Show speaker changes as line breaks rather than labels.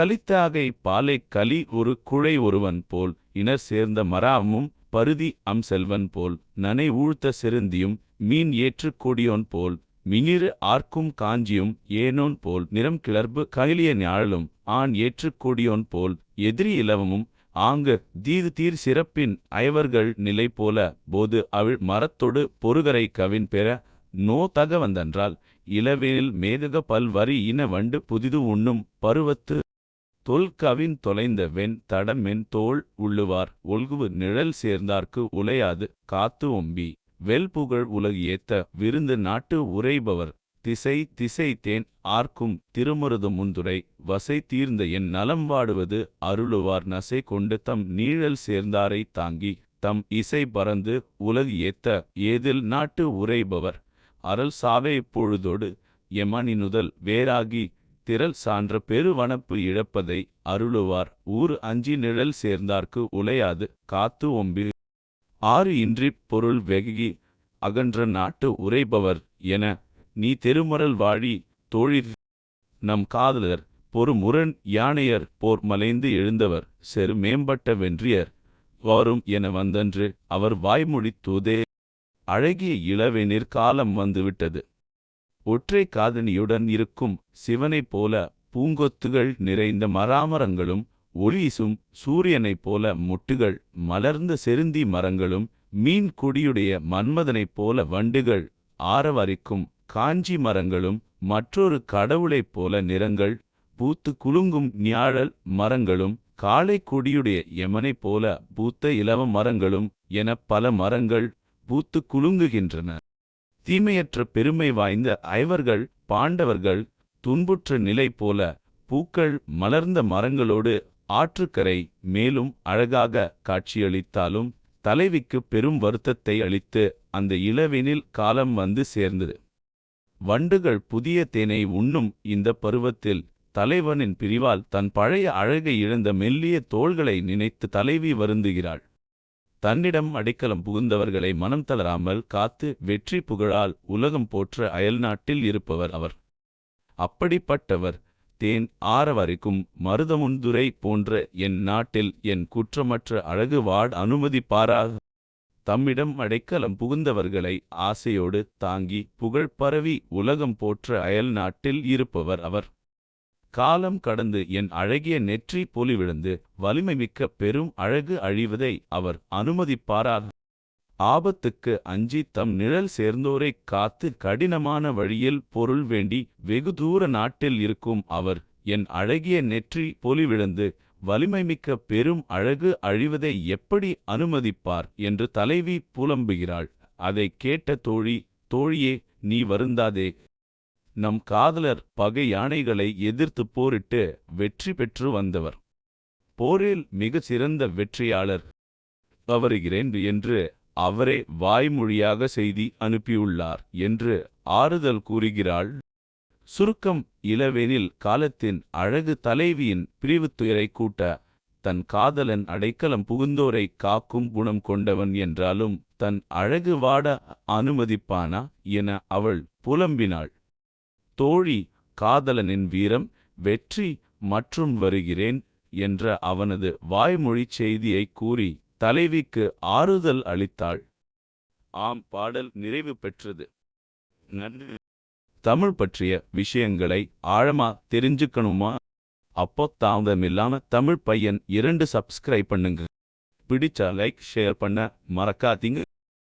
கலித்தாகை பாலை கலி ஒரு குழை ஒருவன் போல் இனர் சேர்ந்த மராமும் பருதி அம் செல்வன் போல் நனை ஊழ்த்த செருந்தியும் மீன் ஏற்று கொடியோன் போல் மினிறு ஆர்க்கும் காஞ்சியும் ஏனோன் போல் நிறம் கிளர்பு கயிலிய ஞாழலும் ஆண் ஏற்று கொடியோன் போல் எதிரி இலவமும் ஆங்கு தீது தீர் சிறப்பின் அயவர்கள் நிலை போல போது அவள் மரத்தொடு பொறுகரை கவின் பெற நோ தக வந்தன்றால் இளவேனில் மேதக பல்வரி இன வண்டு புதிது உண்ணும் பருவத்து தொல்கவின் தொலைந்த வெண் தடமென் தோள் உள்ளுவார் ஒல்குவு நிழல் சேர்ந்தார்க்கு உலையாது காத்து ஒம்பி வெல்புகழ் உலகு ஏத்த விருந்து நாட்டு உரைபவர் திசை திசை தேன் ஆர்க்கும் திருமருது முந்துரை வசை தீர்ந்த என் நலம் வாடுவது அருளுவார் நசை கொண்டு தம் நீழல் சேர்ந்தாரை தாங்கி தம் இசை பறந்து உலகு ஏத்த ஏதில் நாட்டு உரைபவர் அரல் சாவே பொழுதோடு எமனினுதல் வேறாகி திரள் சான்ற பெருவனப்பு இழப்பதை அருளுவார். ஊர் அஞ்சி நிழல் சேர்ந்தார்க்கு உலையாது காத்து ஒம்பி ஆறு இன்றிப் பொருள் வெகுகி அகன்ற நாட்டு உரைபவர் என நீ தெருமரல் வாழி தோழிர் நம் காதலர் பொறுமுரண் யானையர் போர் மலைந்து எழுந்தவர் செரு மேம்பட்ட வென்றியர் வரும் என வந்தன்று அவர் வாய்மொழி தூதே. அழகிய இளவெனிற் காலம் வந்துவிட்டது. ஒற்றை காதணியுடன் இருக்கும் சிவனைப் போல பூங்கொத்துகள் நிறைந்த மராமரங்களும் ஒளிசும் சூரியனைப் போல முட்டுகள் மலர்ந்த செருந்தி மரங்களும் மீன் குடியுடைய மன்மதனைப் போல வண்டுகள் ஆரவரிக்கும் காஞ்சி மரங்களும் மற்றொரு கடவுளைப் போல நிறங்கள் பூத்து குலுங்கும் ஞாழல் மரங்களும் காளை கொடியுடைய யமனைப் போல பூத்த இலவ மரங்களும் எனப் பல மரங்கள் பூத்து குலுங்குகின்றன. தீமையற்ற பெருமை வாய்ந்த ஐவர்கள் பாண்டவர்கள் துன்புற்ற நிலை போல பூக்கள் மலர்ந்த மரங்களோடு ஆற்றுக்கரை மேலும் அழகாக காட்சியளித்தாலும் தலைவிக்கு பெரும் வருத்தத்தை அளித்து அந்த இளவெனில் காலம் வந்து சேர்ந்தது. வண்டுகள் புதிய தேனை உண்ணும் இந்த பருவத்தில் தலைவனின் பிரிவால் தன் பழைய அழகை இழந்த மெல்லிய தோள்களை நினைத்து தலைவி வருந்துகிறாள். தன்னிடம் அடைக்கலம் புகுந்தவர்களை மனம் தளராமல் காத்து வெற்றி புகழால் உலகம் போற்ற அயல்நாட்டில் இருப்பவர் அவர். அப்படிப்பட்டவர் தேன் ஆரவரைக்கும் மருதமுந்துரை போன்ற என் நாட்டில் என் குற்றமற்ற அழகு வாட் அனுமதிப்பாராக தம்மிடம் அடைக்கலம் புகுந்தவர்களை ஆசையோடு தாங்கி புகழ் பரவி உலகம் போற்ற அயல் நாட்டில் இருப்பவர் அவர். காலம் கடந்து என் அழகிய நெற்றி பொலிவிழுந்து வலிமைமிக்க பெரும் அழகு அழிவதை அவர் அனுமதிப்பாரார் ஆபத்துக்கு அஞ்சி தம் நிழல் சேர்ந்தோரைக் காத்து கடினமான வழியில் பொருள் வேண்டி வெகு தூர நாட்டில் இருக்கும் அவர் என் அழகிய நெற்றி பொலிவிழந்து வலிமைமிக்க பெரும் அழகு அழிவதை எப்படி அனுமதிப்பார் என்று தலைவி புலம்புகிறாள். அதைக் கேட்ட தோழி தோழியே நீ வருந்தாதே. நம் காதலர் பகை யானைகளை எதிர்த்து போரிட்டு வெற்றி பெற்று வந்தவர். போரில் மிகச் சிறந்த வெற்றியாளர் வருகிறேன் என்று அவரே வாய்மொழியாக செய்தி அனுப்பியுள்ளார் என்று ஆறுதல் கூறுகிறாள். சுருக்கம் இளவேனில் காலத்தின் அழகு தலைவியின் பிரிவுத்துயரை கூட்ட தன் காதலன் அடைக்கலம் புகுந்தோரை காக்கும் குணம் கொண்டவன் என்றாலும் தன் அழகு வாட அனுமதிப்பானா என அவள் புலம்பினாள். தோழி காதலனின் வீரம் வெற்றி மற்றும் வருகிறேன் என்ற அவனது வாய்மொழிச் செய்தியை கூறி தலைவிக்கு ஆறுதல் அளித்தாள். ஆம் பாடல் நிறைவு பெற்றது. நன்றி. தமிழ் பற்றிய விஷயங்களை ஆழமா தெரிஞ்சுக்கணுமா? அப்போ தாமதமில்லாம தமிழ் பையன் இரண்டு சப்ஸ்கிரைப் பண்ணுங்க. பிடிச்சா லைக் ஷேர் பண்ண மறக்காதீங்க.